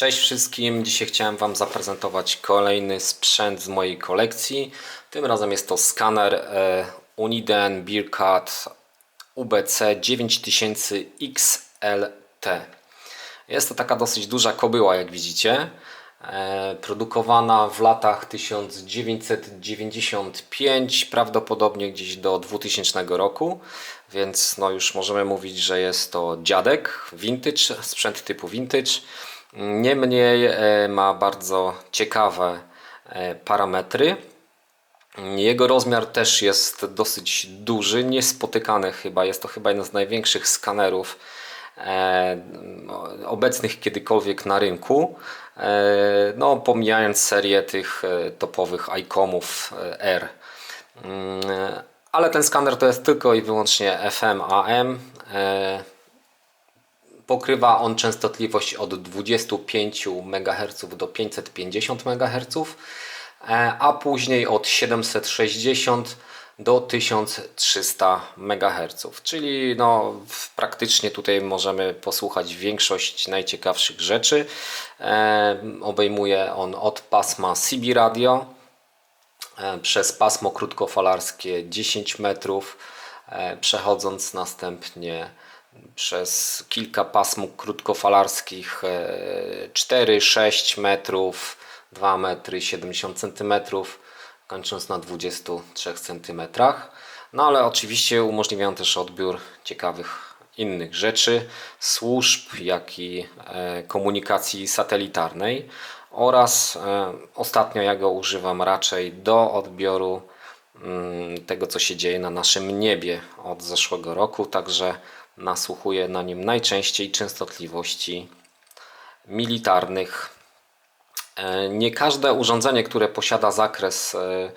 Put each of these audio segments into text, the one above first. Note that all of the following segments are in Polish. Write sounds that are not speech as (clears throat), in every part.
Cześć wszystkim, dzisiaj chciałem Wam zaprezentować kolejny sprzęt z mojej kolekcji. Tym razem jest to skaner e, Uniden Bearcat UBC 9000 XLT. Jest to taka dosyć duża kobyła, jak widzicie. E, Produkowana w latach 1995, prawdopodobnie gdzieś do 2000 roku, więc no już możemy mówić, że jest to dziadek, vintage, sprzęt typu vintage. Niemniej e, ma bardzo ciekawe e, parametry. Jego rozmiar też jest dosyć duży, niespotykany chyba. Jest to chyba jeden z największych skanerów e, obecnych kiedykolwiek na rynku. No, pomijając serię tych topowych ICOMów R. Mm, Ale ten skaner to jest tylko i wyłącznie FM, AM. Pokrywa on częstotliwość od 25 MHz do 550 MHz, e, a później od 760 do 1300 MHz. Czyli no, praktycznie tutaj możemy posłuchać większość najciekawszych rzeczy. E, Obejmuje on od pasma CB Radio, e, przez pasmo krótkofalarskie 10 metrów, przechodząc następnie przez kilka pasm krótkofalarskich 4-6 metrów, 2 metry 70 centymetrów, kończąc na 23 centymetrach. No ale oczywiście umożliwiają też odbiór ciekawych innych rzeczy, służb, jak i e, komunikacji satelitarnej oraz e, ostatnio ja go używam raczej do odbioru mm, tego, co się dzieje na naszym niebie od zeszłego roku, także nasłuchuję na nim najczęściej częstotliwości militarnych. E, Nie każde urządzenie, które posiada zakres e,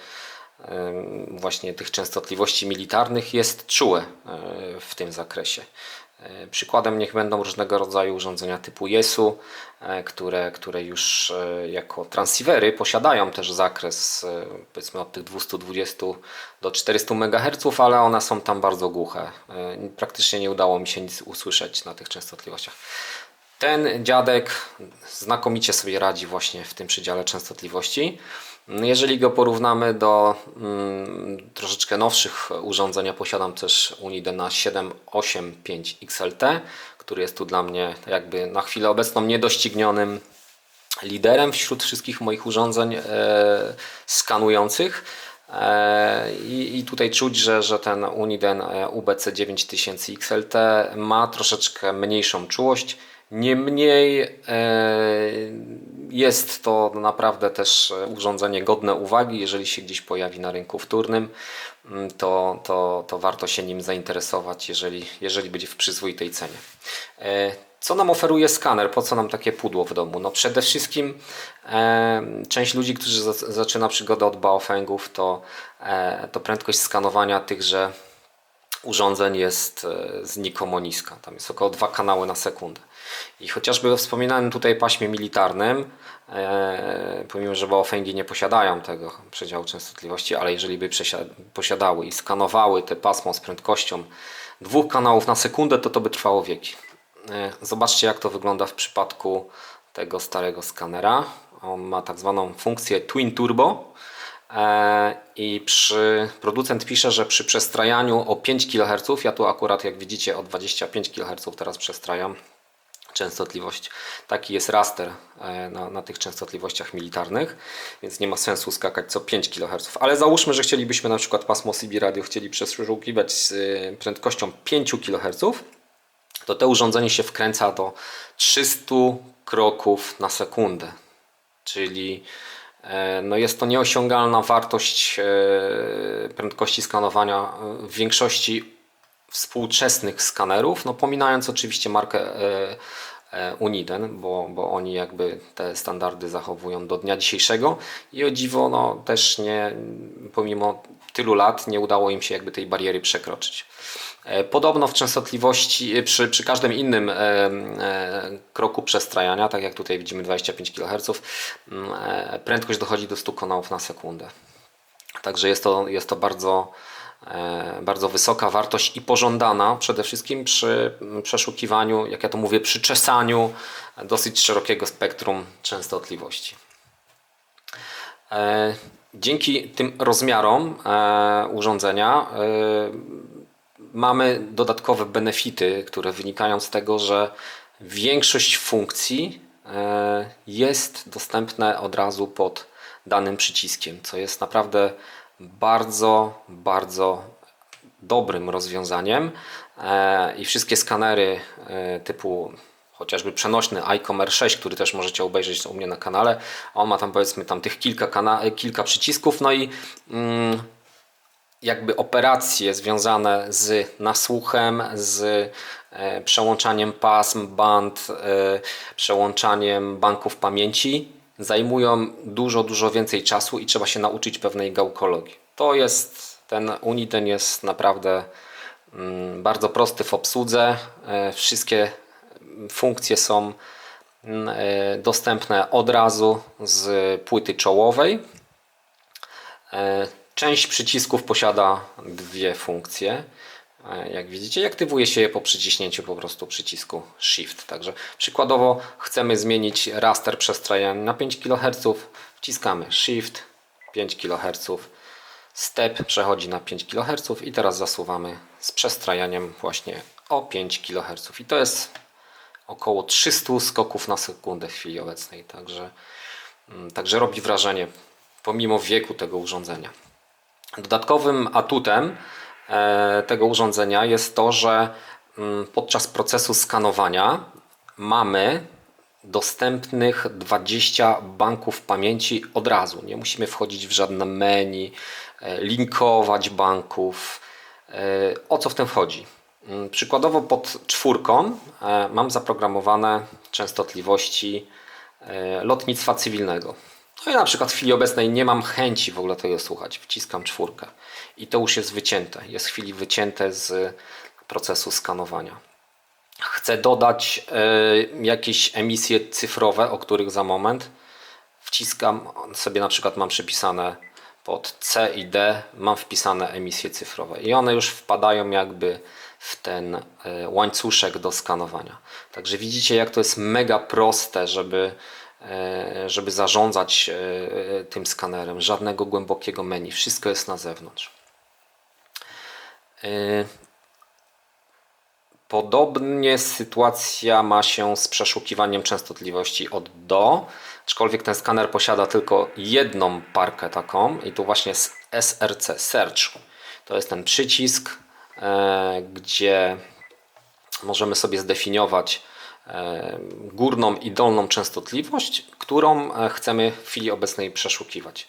e, właśnie tych częstotliwości militarnych jest czułe w tym zakresie. E, Przykładem niech będą różnego rodzaju urządzenia typu JESU, e, które, które już e, jako transceivery posiadają też zakres powiedzmy od tych 220 do 400 MHz, ale one są tam bardzo głuche. Praktycznie nie udało mi się nic usłyszeć na tych częstotliwościach. Ten dziadek znakomicie sobie radzi właśnie w tym przedziale częstotliwości. Jeżeli go porównamy do mm, troszeczkę nowszych urządzeń, ja posiadam też Unidena 785 XLT, który jest tu dla mnie jakby na chwilę obecną niedoścignionym liderem wśród wszystkich moich urządzeń e, skanujących. E, I, I tutaj czuć, że, że ten Uniden UBC 9000 XLT ma troszeczkę mniejszą czułość. Niemniej e, jest to naprawdę też urządzenie godne uwagi. Jeżeli się gdzieś pojawi na rynku wtórnym, mm, to, to, to warto się nim zainteresować, jeżeli, jeżeli będzie w przyzwoitej cenie. E, Co nam oferuje skaner? Po co nam takie pudło w domu? No przede wszystkim e, część ludzi, którzy za, zaczyna przygodę od baofengów, to, e, to prędkość skanowania tychże urządzeń jest e, znikomo niska. Tam jest około dwa kanały na sekundę. I chociażby we wspominanym tutaj paśmie militarnym, e, pomimo że baofengi nie posiadają tego przedziału częstotliwości, ale jeżeli by posiadały i skanowały te pasmo z prędkością dwóch kanałów na sekundę, to to by trwało wieki. E, Zobaczcie jak to wygląda w przypadku tego starego skanera. On ma tak zwaną funkcję Twin Turbo. E, I przy, producent pisze, że przy przestrajaniu o 5 kHz, ja tu akurat jak widzicie o 25 kHz teraz przestrajam częstotliwość. Taki jest raster e, na, na tych częstotliwościach militarnych, więc nie ma sensu skakać co 5 kHz. Ale załóżmy, że chcielibyśmy na przykład pasmo CB radio chcieli przeszukiwać z e, prędkością 5 kHz, to to urządzenie się wkręca do 300 kroków na sekundę. Czyli e, no jest to nieosiągalna wartość prędkości skanowania w większości współczesnych skanerów, no pominając oczywiście markę e, e, Uniden, bo, bo oni jakby te standardy zachowują do dnia dzisiejszego i o dziwo no, też nie, pomimo tylu lat nie udało im się jakby tej bariery przekroczyć. E, Podobno w częstotliwości, przy, przy każdym innym e, e, kroku przestrajania, tak jak tutaj widzimy 25 kHz, m, e, prędkość dochodzi do 100 kanałów na sekundę. Także jest to, jest to bardzo, bardzo wysoka wartość i pożądana przede wszystkim przy mm, przeszukiwaniu, jak ja to mówię, przy czesaniu dosyć szerokiego spektrum częstotliwości. E, Dzięki tym rozmiarom e, urządzenia e, mamy dodatkowe benefity, które wynikają z tego, że większość funkcji e, jest dostępne od razu pod danym przyciskiem, co jest naprawdę bardzo, bardzo dobrym rozwiązaniem. E, i wszystkie skanery e, typu chociażby przenośny iCommerce 6, który też możecie obejrzeć u mnie na kanale. On ma tam powiedzmy tam tych kilka, kilka przycisków, no i mm, jakby operacje związane z nasłuchem, z e, przełączaniem pasm, band, przełączaniem banków pamięci zajmują dużo, dużo więcej czasu i trzeba się nauczyć pewnej gałkologii. To jest, ten Uniden jest naprawdę mm, bardzo prosty w obsłudze. E, Wszystkie funkcje są mm, e, dostępne od razu z płyty czołowej. E, Część przycisków posiada dwie funkcje. Jak widzicie, i aktywuje się je po przyciśnięciu po prostu przycisku Shift. Także przykładowo chcemy zmienić raster przestrajania na 5 kHz, wciskamy Shift 5 kHz, step przechodzi na 5 kHz i teraz zasuwamy z przestrajaniem właśnie o 5 kHz. I to jest około 300 skoków na sekundę w chwili obecnej. Także, mm, także robi wrażenie pomimo wieku tego urządzenia. Dodatkowym atutem tego urządzenia jest to, że mm, podczas procesu skanowania mamy dostępnych 20 banków pamięci od razu. Nie musimy wchodzić w żadne menu, e, linkować banków. E, O co w tym chodzi? Mm, Przykładowo pod czwórką e, mam zaprogramowane częstotliwości e, lotnictwa cywilnego. No i na przykład w chwili obecnej nie mam chęci w ogóle tego słuchać. Wciskam czwórkę i to już jest wycięte. Jest w chwili wycięte z procesu skanowania. Chcę dodać e, jakieś emisje cyfrowe, o których za moment. Wciskam sobie na przykład mam przypisane pod C i D mam wpisane emisje cyfrowe i one już wpadają jakby w ten e, łańcuszek do skanowania. Także widzicie jak to jest mega proste, żeby, e, żeby zarządzać tym skanerem. Żadnego głębokiego menu, wszystko jest na zewnątrz. E, Podobnie sytuacja ma się z przeszukiwaniem częstotliwości od do, aczkolwiek ten skaner posiada tylko jedną parkę taką i tu właśnie jest SRC, Search. To jest ten przycisk, e, gdzie możemy sobie zdefiniować e, górną i dolną częstotliwość, którą e, chcemy w chwili obecnej przeszukiwać.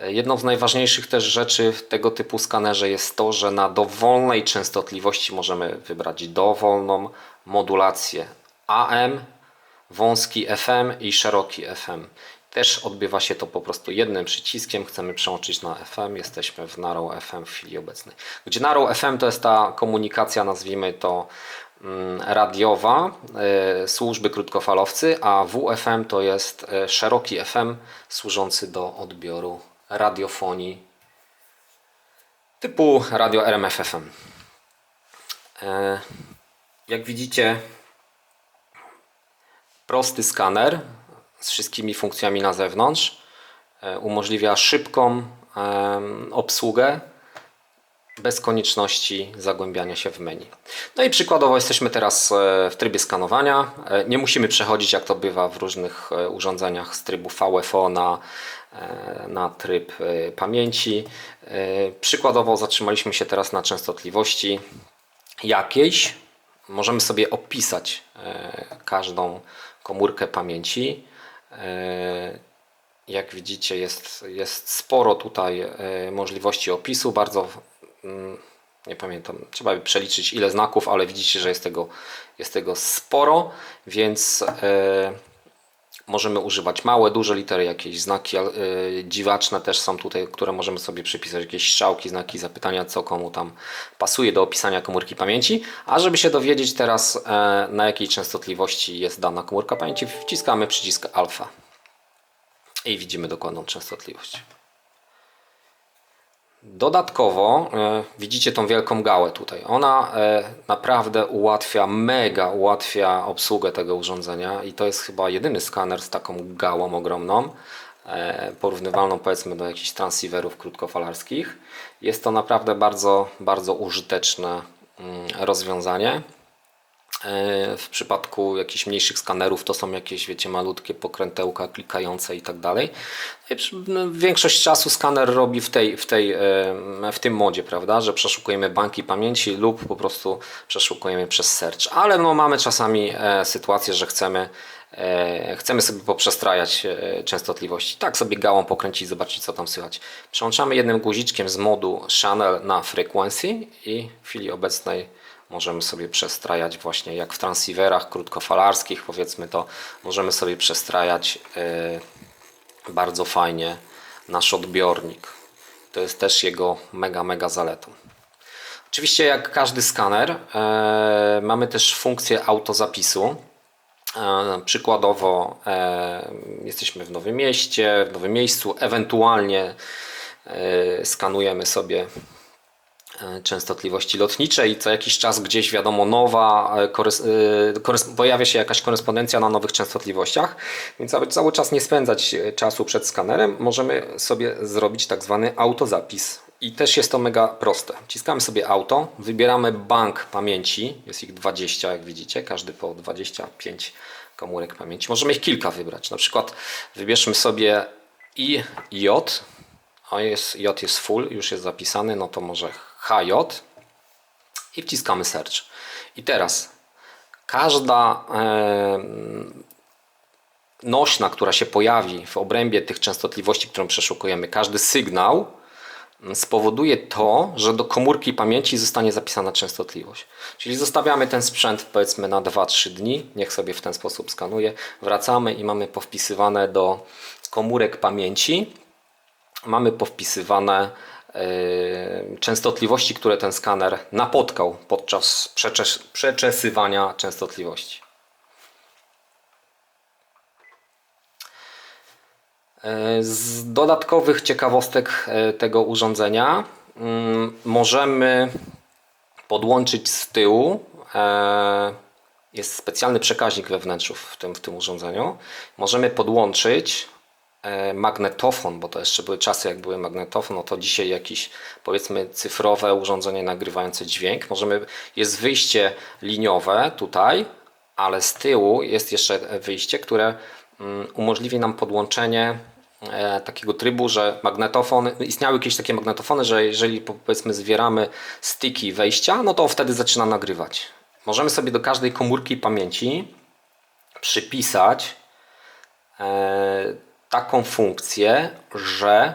E, Jedną z najważniejszych też rzeczy w tego typu skanerze jest to, że na dowolnej częstotliwości możemy wybrać dowolną modulację AM, wąski FM i szeroki FM. Też odbywa się to po prostu jednym przyciskiem. Chcemy przełączyć na FM, jesteśmy w Narrow FM w chwili obecnej. Gdzie Narrow FM to jest ta komunikacja, nazwijmy to mm, radiowa, y, służby krótkofalowcy, a WFM to jest y, szeroki FM służący do odbioru radiofonii typu radio RMF FM. E, Jak widzicie, prosty skaner z wszystkimi funkcjami na zewnątrz e, umożliwia szybką em, obsługę bez konieczności zagłębiania się w menu. No i przykładowo jesteśmy teraz e, w trybie skanowania. E, Nie musimy przechodzić, jak to bywa w różnych e, urządzeniach, z trybu VFO na, e, na tryb e, pamięci. E, Przykładowo zatrzymaliśmy się teraz na częstotliwości jakiejś. Możemy sobie opisać e, każdą komórkę pamięci. E, jak widzicie, jest, jest sporo tutaj e, możliwości opisu. Bardzo mm, nie pamiętam, trzeba by przeliczyć ile znaków, ale widzicie, że jest tego, jest tego sporo, więc e, możemy używać małe, duże litery, jakieś znaki e, dziwaczne też są tutaj, które możemy sobie przypisać, jakieś strzałki, znaki zapytania, co komu tam pasuje do opisania komórki pamięci. A żeby się dowiedzieć teraz, e, na jakiej częstotliwości jest dana komórka pamięci, wciskamy przycisk alfa i widzimy dokładną częstotliwość. Dodatkowo e, widzicie tą wielką gałę tutaj. Ona e, naprawdę ułatwia, mega ułatwia obsługę tego urządzenia i to jest chyba jedyny skaner z taką gałą ogromną, e, porównywalną powiedzmy do jakichś transceiverów krótkofalarskich. Jest to naprawdę bardzo, bardzo użyteczne mm, rozwiązanie. E, W przypadku jakichś mniejszych skanerów to są jakieś, wiecie, malutkie pokrętełka klikające i tak dalej. No no, Większość czasu skaner robi w, tej, w, tej, e, w tym modzie, prawda, że przeszukujemy banki pamięci lub po prostu przeszukujemy przez search. Ale no, mamy czasami e, sytuację, że chcemy, chcemy sobie poprzestrajać częstotliwości. Tak sobie gałą pokręcić, zobaczyć co tam słychać. Przełączamy jednym guziczkiem z modu channel na frequency i w chwili obecnej możemy sobie przestrajać właśnie jak w transceiverach krótkofalarskich powiedzmy to. Możemy sobie przestrajać yy, bardzo fajnie nasz odbiornik. To jest też jego mega mega zaletą. Oczywiście jak każdy skaner e, mamy też funkcję autozapisu. E, Przykładowo e, jesteśmy w nowym mieście, w nowym miejscu, ewentualnie e, skanujemy sobie e, częstotliwości lotnicze i co jakiś czas gdzieś wiadomo nowa, e, e, pojawia się jakaś korespondencja na nowych częstotliwościach, więc aby cały czas nie spędzać e, czasu przed skanerem, możemy sobie zrobić tak zwany autozapis. I też jest to mega proste. Wciskamy sobie auto, wybieramy bank pamięci, jest ich 20 jak widzicie, każdy po 25 komórek pamięci. Możemy ich kilka wybrać, na przykład wybierzmy sobie i J, a jest, J jest full, już jest zapisany, no to może HJ i wciskamy search. I teraz każda nośna, która się pojawi w obrębie tych częstotliwości, którą przeszukujemy, każdy sygnał mm, spowoduje to, że do komórki pamięci zostanie zapisana częstotliwość. Czyli zostawiamy ten sprzęt powiedzmy na 2-3 dni, niech sobie w ten sposób skanuje, wracamy i mamy powpisywane do komórek pamięci mamy powpisywane częstotliwości, które ten skaner napotkał podczas przeczes- przeczesywania częstotliwości. Yy, Z dodatkowych ciekawostek yy, tego urządzenia możemy podłączyć z tyłu. Jest specjalny przekaźnik we wnętrzu w tym, w tym urządzeniu. Możemy podłączyć magnetofon, bo to jeszcze były czasy, jak były magnetofon, no to dzisiaj jakiś powiedzmy cyfrowe urządzenie nagrywające dźwięk. Możemy, jest wyjście liniowe tutaj, ale z tyłu jest jeszcze wyjście, które mm, umożliwi nam podłączenie e, takiego trybu, że magnetofon, istniały jakieś takie magnetofony, że jeżeli po- powiedzmy zwieramy styki wejścia, no to wtedy zaczyna nagrywać. Możemy sobie do każdej komórki pamięci przypisać e, taką funkcję, że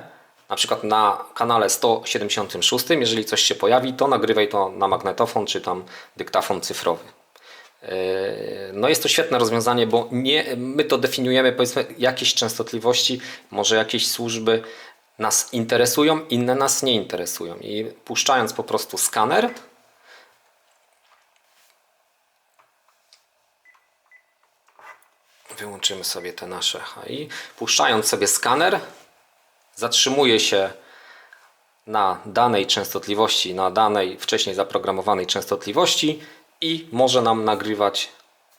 na przykład na kanale 176, jeżeli coś się pojawi, to nagrywaj to na magnetofon czy tam dyktafon cyfrowy. Yy, No jest to świetne rozwiązanie, bo nie, my to definiujemy, powiedzmy, jakieś częstotliwości, może jakieś służby nas interesują, inne nas nie interesują. I puszczając po prostu skaner, wyłączymy sobie te nasze HI, puszczając sobie skaner, zatrzymuje się na danej częstotliwości, na danej wcześniej zaprogramowanej częstotliwości i może nam nagrywać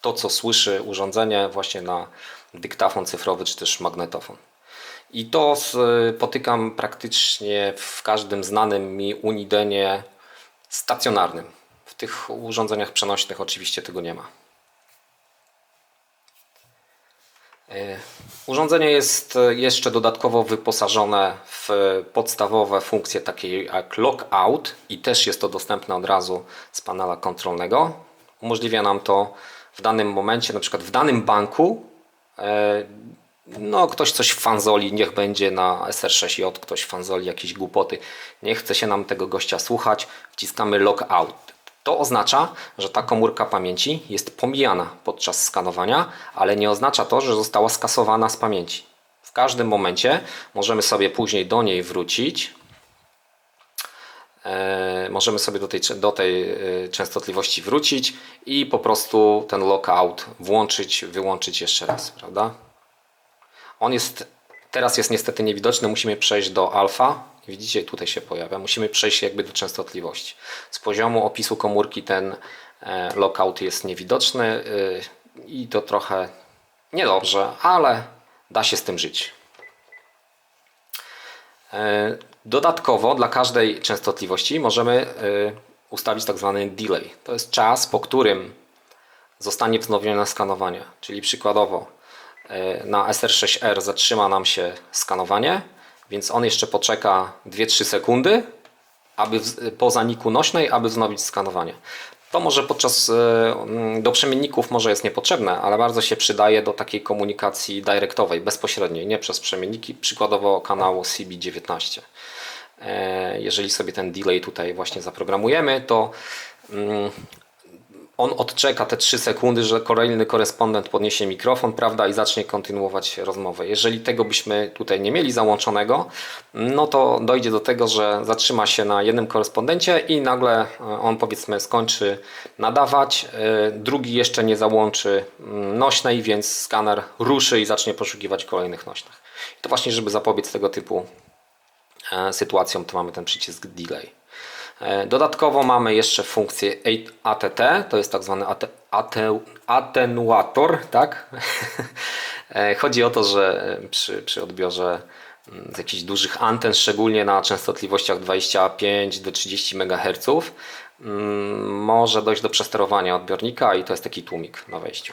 to, co słyszy urządzenie właśnie na dyktafon cyfrowy czy też magnetofon. I to spotykam praktycznie w każdym znanym mi Unidenie stacjonarnym. W tych urządzeniach przenośnych oczywiście tego nie ma. Urządzenie jest e, jeszcze dodatkowo wyposażone w podstawowe funkcje takie jak lockout i też jest to dostępne od razu z panela kontrolnego. Umożliwia nam to w danym momencie, na przykład w danym banku, e, no ktoś coś fanzoli, niech będzie na SR6J, ktoś fanzoli jakieś głupoty, nie chce się nam tego gościa słuchać, wciskamy lockout. To oznacza, że ta komórka pamięci jest pomijana podczas skanowania, ale nie oznacza to, że została skasowana z pamięci. W każdym momencie możemy sobie później do niej wrócić. E, możemy sobie do tej, do tej e, częstotliwości wrócić i po prostu ten lockout włączyć, wyłączyć jeszcze raz, prawda? On jest Teraz jest niestety niewidoczny, musimy przejść do alfa. Widzicie, tutaj się pojawia. Musimy przejść jakby do częstotliwości. Z poziomu opisu komórki ten e, lockout jest niewidoczny y, i to trochę niedobrze, ale da się z tym żyć. E, Dodatkowo dla każdej częstotliwości możemy e, ustawić tak zwany delay. To jest czas, po którym zostanie wznowione skanowanie. Czyli przykładowo e, na SR6R zatrzyma nam się skanowanie, więc on jeszcze poczeka 2-3 sekundy aby w, po zaniku nośnej, aby wznowić skanowanie. To może podczas e, mm, do przemienników może jest niepotrzebne, ale bardzo się przydaje do takiej komunikacji dyrektowej, bezpośredniej, nie przez przemienniki, przykładowo kanału CB19. E, Jeżeli sobie ten delay tutaj właśnie zaprogramujemy, to mm, on odczeka te 3 sekundy, że kolejny korespondent podniesie mikrofon, prawda, i zacznie kontynuować rozmowę. Jeżeli tego byśmy tutaj nie mieli załączonego, no to dojdzie do tego, że zatrzyma się na jednym korespondencie i nagle e, on powiedzmy skończy nadawać, e, drugi jeszcze nie załączy mm, nośnej, więc skaner ruszy i zacznie poszukiwać kolejnych nośnych. I to właśnie, żeby zapobiec tego typu e, sytuacjom, to mamy ten przycisk delay. E, Dodatkowo mamy jeszcze funkcję ATT, to jest tak zwany ate, ate, atenuator, tak? (laughs) E, Chodzi o to, że przy, przy odbiorze mm, z jakichś dużych anten, szczególnie na częstotliwościach 25 do 30 MHz, mm, może dojść do przesterowania odbiornika i to jest taki tłumik na wejściu.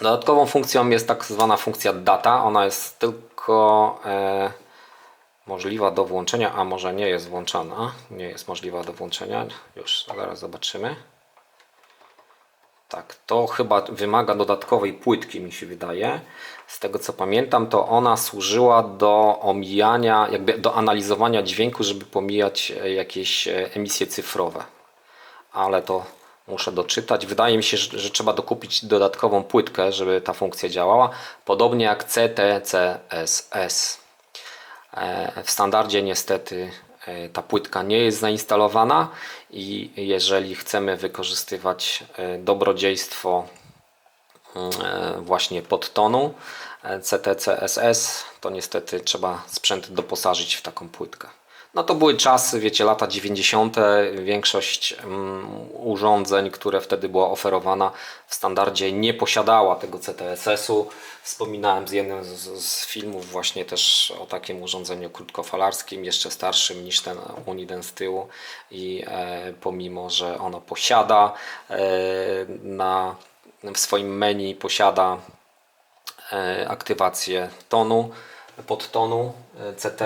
Dodatkową funkcją jest tak zwana funkcja data. Ona jest tylko e, możliwa do włączenia, a może nie jest włączana. Nie jest możliwa do włączenia. Już zaraz zobaczymy. Tak, to chyba wymaga dodatkowej płytki, mi się wydaje. Z tego co pamiętam, to ona służyła do omijania, jakby do analizowania dźwięku, żeby pomijać e, jakieś e, emisje cyfrowe. Ale to muszę doczytać. Wydaje mi się, że, że trzeba dokupić dodatkową płytkę, żeby ta funkcja działała. Podobnie jak CTCSS. W standardzie niestety e, ta płytka nie jest zainstalowana i jeżeli chcemy wykorzystywać e, dobrodziejstwo e, właśnie podtonu CTCSS, to niestety trzeba sprzęt doposażyć w taką płytkę. No to były czasy, wiecie, lata 90. Większość mm, urządzeń, które wtedy była oferowana w standardzie nie posiadała tego CTSS-u. Wspominałem z jednym z, z filmów właśnie też o takim urządzeniu krótkofalarskim, jeszcze starszym niż ten Uniden z tyłu i e, pomimo, że ono posiada e, na, w swoim menu posiada e, aktywację tonu, podtonu e, CT,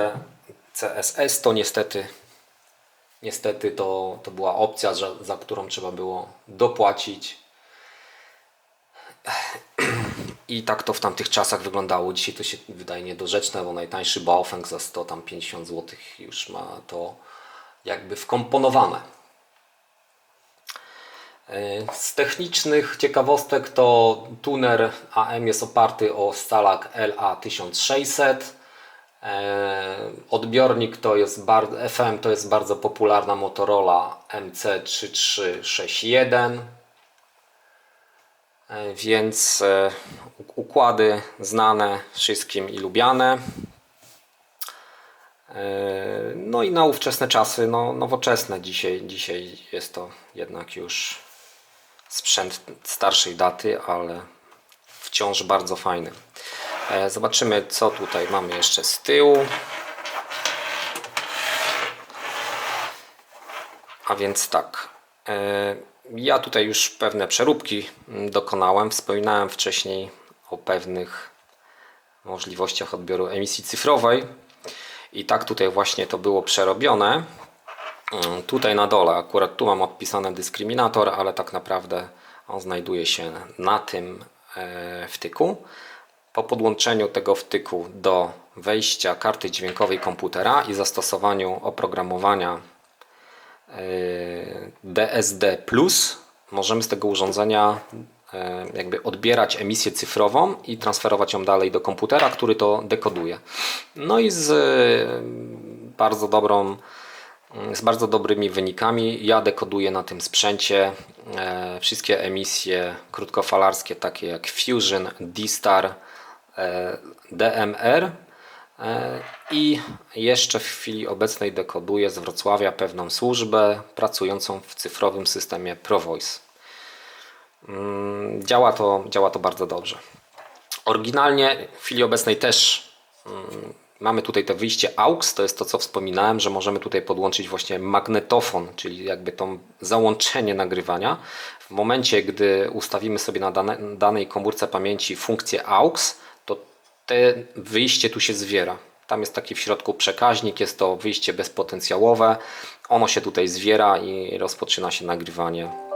CSS, to niestety niestety to, to była opcja, za, za którą trzeba było dopłacić. (clears throat) I tak to w tamtych czasach wyglądało. Dzisiaj to się wydaje niedorzeczne, bo najtańszy Baofeng za 150 zł już ma to jakby wkomponowane. E, Z technicznych ciekawostek to tuner AM jest oparty o Stalag LA1600. E, Odbiornik to jest FM to jest bardzo popularna Motorola MC3361. E, Więc e, układy znane wszystkim i lubiane. No i na ówczesne czasy, no, nowoczesne dzisiaj, dzisiaj jest to jednak już sprzęt starszej daty, ale wciąż bardzo fajny. E, Zobaczymy, co tutaj mamy jeszcze z tyłu. A więc tak. e, Ja tutaj już pewne przeróbki dokonałem. Wspominałem wcześniej o pewnych możliwościach odbioru emisji cyfrowej. I tak tutaj właśnie to było przerobione. Mm, Tutaj na dole, akurat tu mam odpisany dyskryminator, ale tak naprawdę on znajduje się na tym e, wtyku. Po podłączeniu tego wtyku do wejścia karty dźwiękowej komputera i zastosowaniu oprogramowania DSD, możemy z tego urządzenia e, jakby odbierać emisję cyfrową i transferować ją dalej do komputera, który to dekoduje. No i z e, bardzo dobrą z bardzo dobrymi wynikami. Ja dekoduję na tym sprzęcie wszystkie emisje krótkofalarskie, takie jak Fusion, D-Star, DMR E, I jeszcze w chwili obecnej dekoduję z Wrocławia pewną służbę pracującą w cyfrowym systemie ProVoice. Mm, Działa to, działa to bardzo dobrze. Oryginalnie w chwili obecnej też mm, mamy tutaj to wyjście AUX, to jest to co wspominałem, że możemy tutaj podłączyć właśnie magnetofon, czyli jakby to załączenie nagrywania. W momencie, gdy ustawimy sobie na dane, danej komórce pamięci funkcję AUX, te wyjście tu się zwiera. Tam jest taki w środku przekaźnik, jest to wyjście bezpotencjałowe. Ono się tutaj zwiera i rozpoczyna się nagrywanie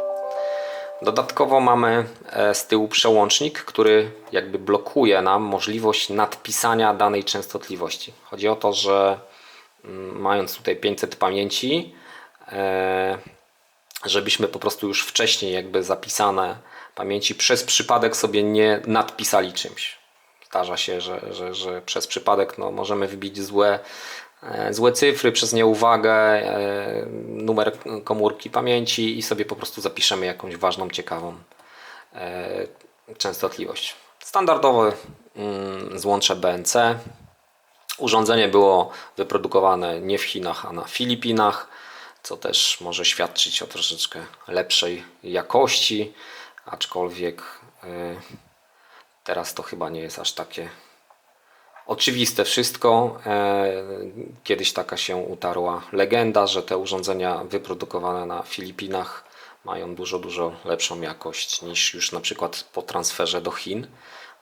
Dodatkowo mamy e, z tyłu przełącznik, który jakby blokuje nam możliwość nadpisania danej częstotliwości. Chodzi o to, że mm, mając tutaj 500 pamięci, e, żebyśmy po prostu już wcześniej jakby zapisane pamięci przez przypadek sobie nie nadpisali czymś. Zdarza się, że, że, że przez przypadek no, możemy wbić złe E, złe cyfry przez nieuwagę, e, numer komórki pamięci i sobie po prostu zapiszemy jakąś ważną, ciekawą e, częstotliwość. Standardowe mm, złącze BNC. Urządzenie było wyprodukowane nie w Chinach, a na Filipinach, co też może świadczyć o troszeczkę lepszej jakości, aczkolwiek teraz to chyba nie jest aż takie oczywiste wszystko. E, kiedyś taka się utarła legenda, że te urządzenia wyprodukowane na Filipinach mają dużo, dużo lepszą jakość niż już na przykład po transferze do Chin.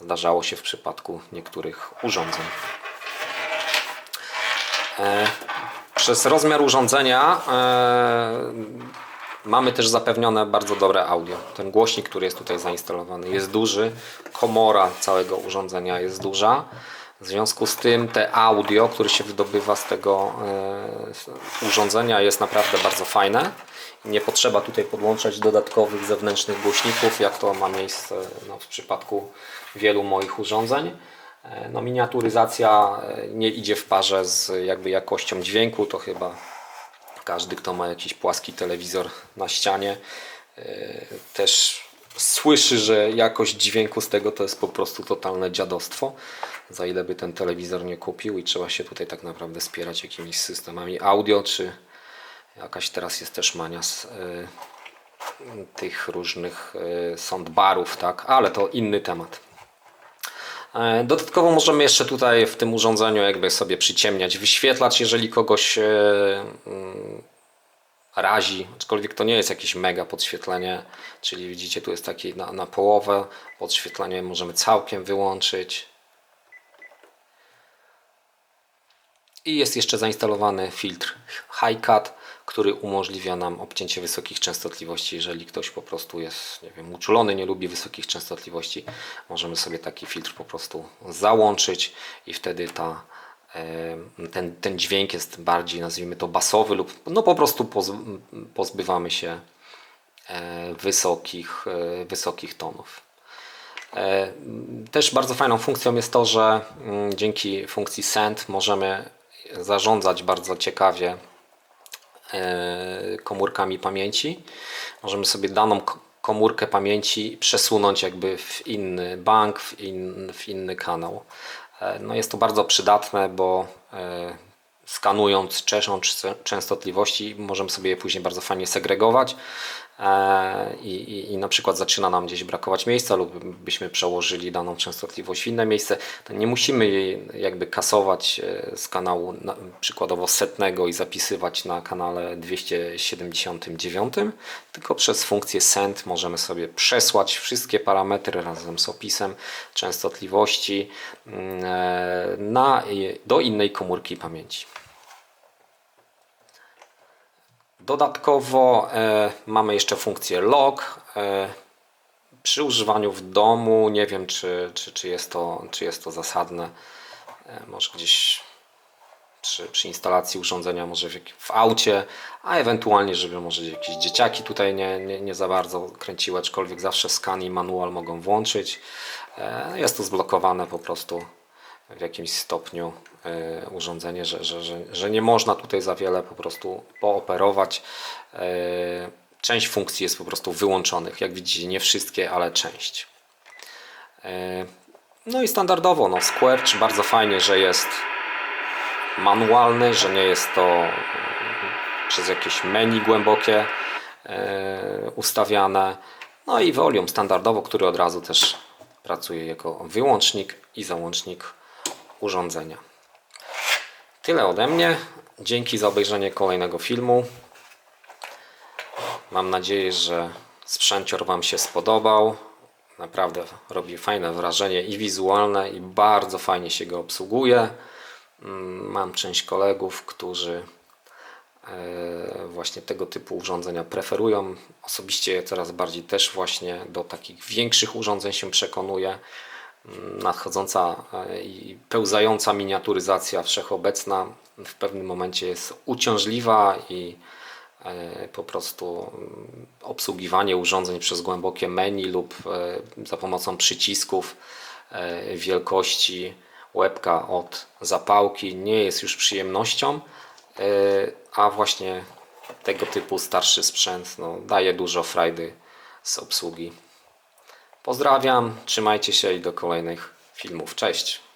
Zdarzało się w przypadku niektórych urządzeń. E, przez rozmiar urządzenia e, mamy też zapewnione bardzo dobre audio. Ten głośnik, który jest tutaj zainstalowany, jest duży. Komora całego urządzenia jest duża. W związku z tym te audio, które się wydobywa z tego e, urządzenia jest naprawdę bardzo fajne. Nie potrzeba tutaj podłączać dodatkowych zewnętrznych głośników, jak to ma miejsce no, w przypadku wielu moich urządzeń. E, no, miniaturyzacja e, nie idzie w parze z jakby jakością dźwięku, to chyba każdy, kto ma jakiś płaski telewizor na ścianie, też słyszy, że jakość dźwięku z tego to jest po prostu totalne dziadostwo za ile by ten telewizor nie kupił i trzeba się tutaj tak naprawdę spierać jakimiś systemami audio, czy jakaś teraz jest też mania z y, tych różnych y, soundbarów, tak, ale to inny temat. E, dodatkowo możemy jeszcze tutaj w tym urządzeniu jakby sobie przyciemniać wyświetlacz, jeżeli kogoś y, razi, aczkolwiek to nie jest jakieś mega podświetlenie, czyli widzicie tu jest taki na, na połowę, podświetlenie możemy całkiem wyłączyć. I jest jeszcze zainstalowany filtr High Cut, który umożliwia nam obcięcie wysokich częstotliwości. Jeżeli ktoś po prostu jest, nie wiem, uczulony, nie lubi wysokich częstotliwości, możemy sobie taki filtr po prostu załączyć i wtedy ta, ten, ten dźwięk jest bardziej, nazwijmy to, basowy lub no po prostu pozbywamy się e, wysokich, e, wysokich tonów. E, też bardzo fajną funkcją jest to, że mm, dzięki funkcji Send możemy zarządzać bardzo ciekawie e, komórkami pamięci. Możemy sobie daną komórkę pamięci przesunąć jakby w inny bank, w, in, w inny kanał. E, no jest to bardzo przydatne, bo e, skanując czesząc częstotliwości możemy sobie je później bardzo fajnie segregować i, i, i na przykład zaczyna nam gdzieś brakować miejsca lub byśmy przełożyli daną częstotliwość w inne miejsce, to nie musimy jej jakby kasować e, z kanału na, przykładowo setnego i zapisywać na kanale 279, tylko przez funkcję send możemy sobie przesłać wszystkie parametry razem z opisem częstotliwości mm, e, na, do innej komórki pamięci. Dodatkowo e, mamy jeszcze funkcję log. E, przy używaniu w domu nie wiem, czy, czy, czy, jest, to, czy jest to zasadne. E, może gdzieś przy, przy instalacji urządzenia, może w, w aucie, a ewentualnie, żeby może jakieś dzieciaki tutaj nie, nie, nie za bardzo kręciły, aczkolwiek zawsze skan i manual mogą włączyć. E, jest to zblokowane po prostu w jakimś stopniu e, urządzenie, że, że, że, że nie można tutaj za wiele po prostu pooperować. E, część funkcji jest po prostu wyłączonych. Jak widzicie, nie wszystkie, ale część. E, no i standardowo, no Squarch bardzo fajnie, że jest manualny, że nie jest to przez jakieś menu głębokie ustawiane. No i volume standardowo, który od razu też pracuje jako wyłącznik i załącznik urządzenia. Tyle ode mnie. Dzięki za obejrzenie kolejnego filmu. Mam nadzieję, że sprzęcior Wam się spodobał. Naprawdę robi fajne wrażenie i wizualne, i bardzo fajnie się go obsługuje. Mm, Mam część kolegów, którzy e, właśnie tego typu urządzenia preferują. Osobiście coraz bardziej też właśnie do takich większych urządzeń się przekonuję. Nadchodząca e, i pełzająca miniaturyzacja wszechobecna w pewnym momencie jest uciążliwa i e, po prostu mm, obsługiwanie urządzeń przez głębokie menu lub e, za pomocą przycisków wielkości łebka od zapałki nie jest już przyjemnością, a właśnie tego typu starszy sprzęt no, daje dużo frajdy z obsługi. Pozdrawiam, trzymajcie się i do kolejnych filmów. Cześć!